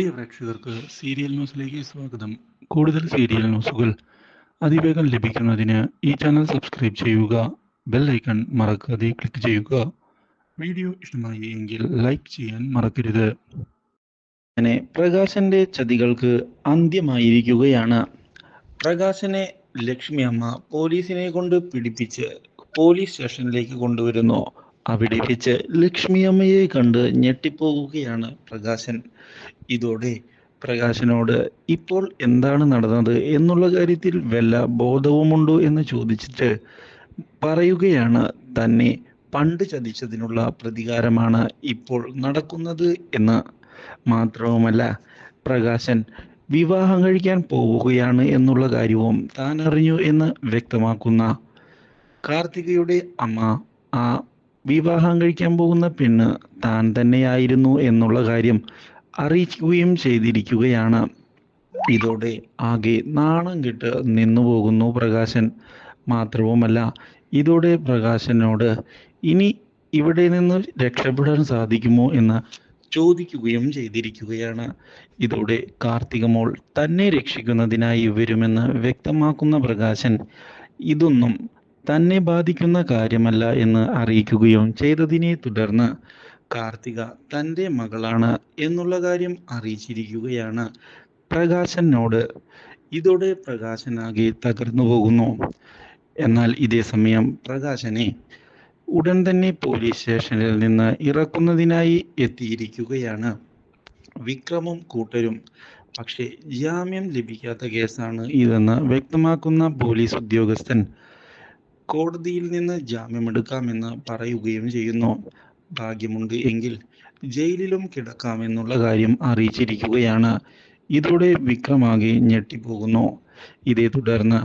പ്രിയ പ്രേക്ഷകർക്ക് സീരിയൽ ന്യൂസിലേക്ക് സ്വാഗതം. കൂടുതൽ സീരിയൽ ന്യൂസുകൾ അതിവേഗം ലഭിക്കുന്നതിന് ഈ ചാനൽ സബ്സ്ക്രൈബ് ചെയ്യുക ബെൽ ഐക്കൺ മറക്കാതെ ക്ലിക്ക് ചെയ്യുക. വീഡിയോ ഇഷ്ടമായി എങ്കിൽ ലൈക്ക് ചെയ്യാൻ മറക്കരുത്. അങ്ങനെ പ്രകാശന്റെ ചതികൾക്ക് അന്ത്യമായിരിക്കുകയാണ്. പ്രകാശനെ ലക്ഷ്മി അമ്മ പോലീസിനെ കൊണ്ട് പിടിപ്പിച്ച് പോലീസ് സ്റ്റേഷനിലേക്ക് കൊണ്ടുവരുന്നു. അവിടെ വെച്ച് ലക്ഷ്മിയമ്മയെ കണ്ട് ഞെട്ടിപ്പോകുകയാണ് പ്രകാശൻ. ഇതോടെ പ്രകാശനോട് ഇപ്പോൾ എന്താണ് നടന്നത് എന്നുള്ള കാര്യത്തിൽ വല്ല ബോധവുമുണ്ടോ എന്ന് ചോദിച്ചിട്ട് പറയുകയാണ്. തന്നെ പണ്ട് ചതിച്ചതിനുള്ള പ്രതികാരമാണ് ഇപ്പോൾ നടക്കുന്നത് എന്ന് മാത്രവുമല്ല പ്രകാശൻ വിവാഹം കഴിക്കാൻ പോവുകയാണ് എന്നുള്ള കാര്യവും താൻ അറിഞ്ഞു എന്ന് വ്യക്തമാക്കുന്ന കാർത്തികയുടെ അമ്മ ആ വിവാഹം കഴിക്കാൻ പോകുന്ന പെണ്ണ് താൻ തന്നെയായിരുന്നു എന്നുള്ള കാര്യം അറിയിക്കുകയും ചെയ്തിരിക്കുകയാണ്. ഇതോടെ ആകെ നാണം കെട്ട് നിന്നു പോകുന്നു പ്രകാശൻ. മാത്രവുമല്ല ഇതോടെ പ്രകാശനോട് ഇനി ഇവിടെ നിന്ന് രക്ഷപ്പെടാൻ സാധിക്കുമോ എന്ന് ചോദിക്കുകയും ചെയ്തിരിക്കുകയാണ്. ഇതോടെ കാർത്തികമോൾ തന്നെ രക്ഷിക്കുന്നതിനായി വരുമെന്ന് വ്യക്തമാക്കുന്ന പ്രകാശൻ ഇതൊന്നും തന്നെ ബാധിക്കുന്ന കാര്യമല്ല എന്ന് അറിയിക്കുകയും ചെയ്തതിനെ തുടർന്ന് കാർത്തിക തന്റെ മകളാണ് എന്നുള്ള കാര്യം അറിയിച്ചിരിക്കുകയാണ്. പ്രകാശനോട് ഇതോടെ പ്രകാശനാകെ തകർന്നു പോകുന്നു. എന്നാൽ ഇതേ സമയം പ്രകാശനെ ഉടൻ തന്നെ പോലീസ് സ്റ്റേഷനിൽ നിന്ന് ഇറക്കുന്നതിനായി എത്തിയിരിക്കുകയാണ്. വിക്രമും കൂട്ടരും. പക്ഷേ ജാമ്യം ലഭിക്കാത്ത കേസാണ് ഇതെന്ന് വ്യക്തമാക്കുന്ന പോലീസ് ഉദ്യോഗസ്ഥൻ കോടതിയിൽ നിന്ന് ജാമ്യം എടുക്കാമെന്ന് പറയുകയും ചെയ്യുന്നു. ഭാഗ്യമുണ്ട് എങ്കിൽ ജയിലിലും കിടക്കാമെന്നുള്ള കാര്യം അറിയിച്ചിരിക്കുകയാണ്. ഇതോടെ വിക്രമാകെ ഞെട്ടിപ്പോകുന്നു. ഇതേ തുടർന്ന്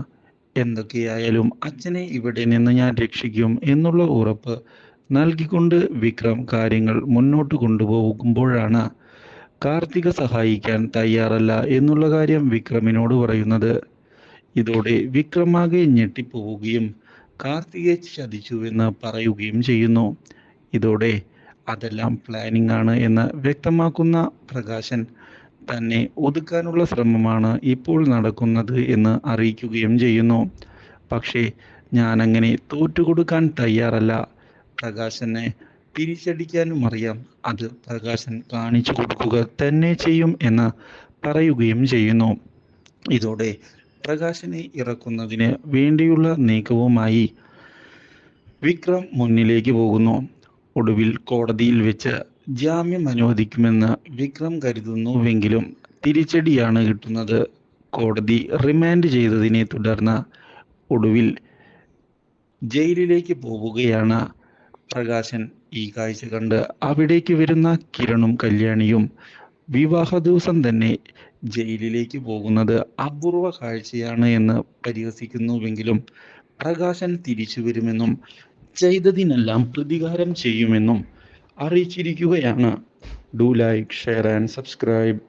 എന്തൊക്കെയായാലും അച്ഛനെ ഇവിടെ നിന്ന് ഞാൻ രക്ഷിക്കും എന്നുള്ള ഉറപ്പ് നൽകിക്കൊണ്ട് വിക്രം കാര്യങ്ങൾ മുന്നോട്ട് കൊണ്ടുപോകുമ്പോഴാണ് കാർത്തിക സഹായിക്കാൻ തയ്യാറല്ല എന്നുള്ള കാര്യം വിക്രമിനോട് പറയുന്നത്. ഇതോടെ വിക്രമാകെ ഞെട്ടിപ്പോവുകയും കാർത്തികയെ ചതിച്ചുവെന്ന് പറയുകയും ചെയ്യുന്നു. ഇതോടെ അതെല്ലാം പ്ലാനിംഗ് ആണ് എന്ന് വ്യക്തമാക്കുന്ന പ്രകാശൻ തന്നെ ഒതുക്കാനുള്ള ശ്രമമാണ് ഇപ്പോൾ നടക്കുന്നത് എന്ന് അറിയിക്കുകയും ചെയ്യുന്നു. പക്ഷേ ഞാൻ അങ്ങനെ തോറ്റുകൊടുക്കാൻ തയ്യാറല്ല. പ്രകാശനെ തിരിച്ചടിക്കാനും അറിയാം. അത് പ്രകാശൻ കാണിച്ചു കൊടുക്കുക തന്നെ ചെയ്യും എന്ന് പറയുകയും ചെയ്യുന്നു. ഇതോടെ പ്രകാശനെ ഇറക്കുന്നതിന് വേണ്ടിയുള്ള നീക്കവുമായി വിക്രം മുന്നിലേക്ക് പോകുന്നു. ഒടുവിൽ കോടതിയിൽ വെച്ച് ജാമ്യം അനുവദിക്കുമെന്ന് വിക്രം കരുതുന്നുവെങ്കിലും തിരിച്ചടിയാണ് കിട്ടുന്നത്. കോടതി റിമാൻഡ് ചെയ്തതിനെ തുടർന്ന് ഒടുവിൽ ജയിലിലേക്ക് പോവുകയാണ് പ്രകാശൻ. ഈ കാഴ്ച കണ്ട് അവിടേക്ക് വരുന്ന കിരണും കല്യാണിയും വിവാഹ ദിവസം തന്നെ ജയിലിലേക്ക് പോകുന്നത് അപൂർവ കാഴ്ചയാണ് എന്ന് പരിഹസിക്കുന്നുവെങ്കിലും പ്രകാശൻ തിരിച്ചു വരുമെന്നും ചെയ്തതിനെല്ലാം പ്രതികാരം ചെയ്യുമെന്നും അറിയിച്ചിരിക്കുകയാണ്. Do like share and subscribe